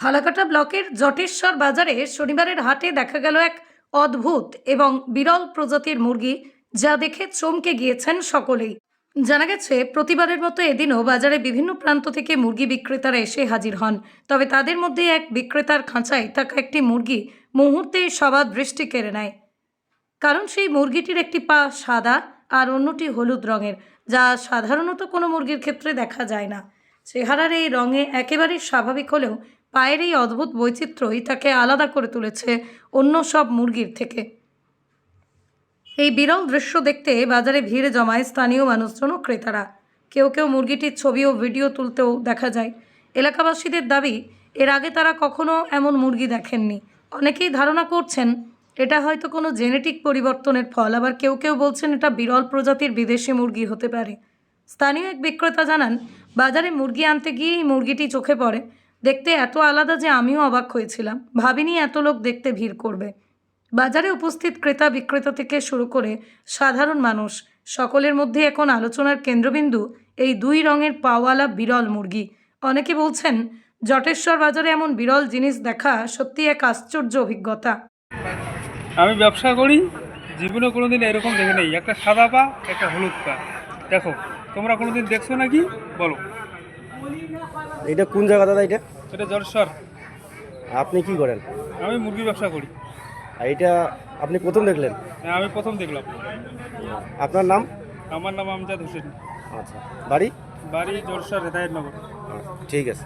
ফালাকাটা ব্লকের জটেশ্বর বাজারে শনিবারের হাটে দেখা গেল এক অদ্ভুত এবং বিরল প্রজাতির মুরগি, যা দেখে চমকে গিয়েছেন সকলেই। জানা গেছে, প্রতিবারের মতো এদিনও বাজারে বিভিন্ন প্রান্ত থেকে মুরগি বিক্রেতারা এসে হাজির হন। তবে তাদের মধ্যে এক বিক্রেতার খাঁচায় থাকা একটি মুরগি মুহূর্তে সবার দৃষ্টি কেড়ে নেয়। কারণ সেই মুরগিটির একটি পা সাদা আর অন্যটি হলুদ রঙের, যা সাধারণত কোনো মুরগির ক্ষেত্রে দেখা যায় না। চেহারার এই রঙে একেবারেই স্বাভাবিক হলেও পায়ের এই অদ্ভুত বৈচিত্র্যই তাকে আলাদা করে তুলেছে অন্য সব মুরগির থেকে। এই বিরল দৃশ্য দেখতে বাজারে ভিড় জমায় স্থানীয় মানুষজন ও ক্রেতারা। কেউ কেউ মুরগিটির ছবি ও ভিডিও তুলতেও দেখা যায়। এলাকাবাসীদের দাবি, এর আগে তারা কখনো এমন মুরগি দেখেননি। অনেকেই ধারণা করছেন, এটা হয়তো কোনো জেনেটিক পরিবর্তনের ফল। আবার কেউ কেউ বলছেন, এটা বিরল প্রজাতির বিদেশি মুরগি হতে পারে। স্থানীয় এক বিক্রেতা জানান, বাজারে মুরগি আনতে গিয়ে এই মুরগিটি চোখে পড়ে। দেখতে এত আলাদা যে আমিও অবাক হয়েছিলাম। ভাবিনি এত লোক দেখতে ভিড় করবে। বাজারে উপস্থিত ক্রেতা বিক্রেতা থেকে শুরু করে সাধারণ মানুষ, সকলের মধ্যে এখন আলোচনার কেন্দ্রবিন্দু এই দুই রঙের পাওয়ালা বিরল মুরগি। অনেকে বলছেন, জটেশ্বর বাজারে এমন বিরল জিনিস দেখা সত্যি এক আশ্চর্য অভিজ্ঞতা। আমি ব্যবসা করি জীবনে কোনোদিন এরকম দেখে নেই। একটা সাদা পা, একটা হলুদ পা। দেখো, তোমরা কোনোদিন দেখছ নাকি? বলো। এটা কোন জায়গা দাদা এটা? এটা জলসর। আপনি কি করেন? আমি মুরগি ব্যবসা করি। আর এটা আপনি প্রথম দেখলেন? হ্যাঁ, আমি প্রথম দেখলাম। আপনার নাম? আমার নাম আমজাদ হোসেন। আচ্ছা বাড়ি? বাড়ি জলসর হেদায়তনগর। আচ্ছা, ঠিক আছে।